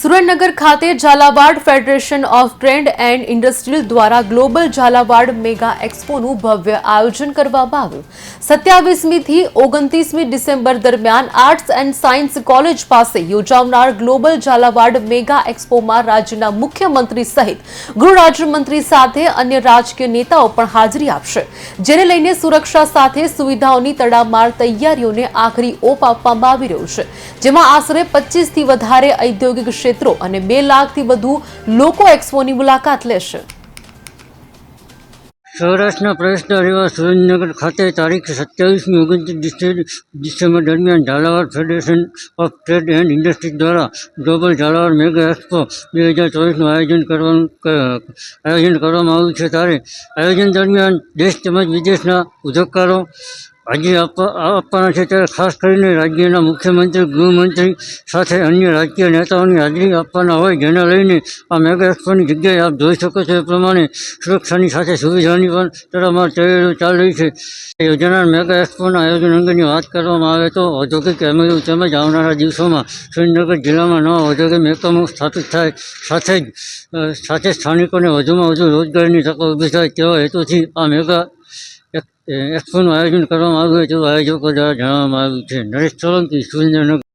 સુરેન્દ્રનગર ખાતે Zalawad federation of trade and industries દ્વારા global Jhalawad mega એક્સપોનું ભવ્ય આયોજન કરવામાં આવ્યું. સત્યાવીસમીથી ઓગણત્રીસમી ડિસેમ્બર દરમિયાન આર્ટ્સ એન્ડ સાયન્સ કોલેજ પાસે યોજાનાર ગ્લોબલ ઝાલાવાડ મેગા એક્સપોમાં રાજ્યના મુખ્યમંત્રી સહિત ગૃહ રાજ્યમંત્રી સાથે અન્ય રાજકીય નેતાઓ પણ હાજરી આપશે. જેને લઈને સુરક્ષા સાથે સુવિધાઓની તડામાર તૈયારીઓને આખરી ઓપ આપવામાં આવી રહ્યો છે. જેમાં આશરે પચીસથી વધારે ઔદ્યોગિક અને બે લાખથી વધુ લોકો એક્સપોની મુલાકાત લેશે. સૌરાષ્ટ્રના પ્રવેશદ્વાર રહેવા સુરેન્દ્રનગર ખાતે તારીખ સત્યાવીસમી ઓગણત્રીસ ડિસેમ્બર દરમિયાન Jhalawad federation of trade and industry દ્વારા ગ્લોબલ ઝાલાવાડ મેગા એક્સપો બે હજાર ચોવીસનું આયોજન કરવાનું આયોજન કરવામાં આવ્યું છે. ત્યારે આયોજન દરમિયાન દેશ તેમજ વિદેશના ઉદ્યોગકારો આપવા આપવાના છે ત્યારે ખાસ કરીને રાજ્યના મુખ્યમંત્રી, ગૃહમંત્રી સાથે અન્ય રાજકીય નેતાઓની હાજરી આપવાના હોય, જેને લઈને આ મેગા એક્સપોની જગ્યાએ આપ જોઈ શકો છો એ પ્રમાણે સુરક્ષાની સાથે સુવિધાની પણ તડામાર તૈયારીઓ ચાલી રહી છે. યોજાનાર મેગા એક્સપોના આયોજન અંગેની વાત કરવામાં આવે તો ઔદ્યોગિક એમએયુ તેમજ આવનારા દિવસોમાં સુરેન્દ્રનગર જિલ્લામાં નવા ઔદ્યોગિક એકમો સ્થાપિત થાય. સાથે જ સાથે સ્થાનિકોને વધુમાં વધુ રોજગારીની તકો ઊભી થાય તેવા હેતુથી આ મેગા એક્સપોનું આયોજન કરવામાં આવ્યું હોય તેવું આયોજકો દ્વારા જણાવવામાં આવ્યું છે. નરેશ સોલંકી સુરેન્દ્રનગર.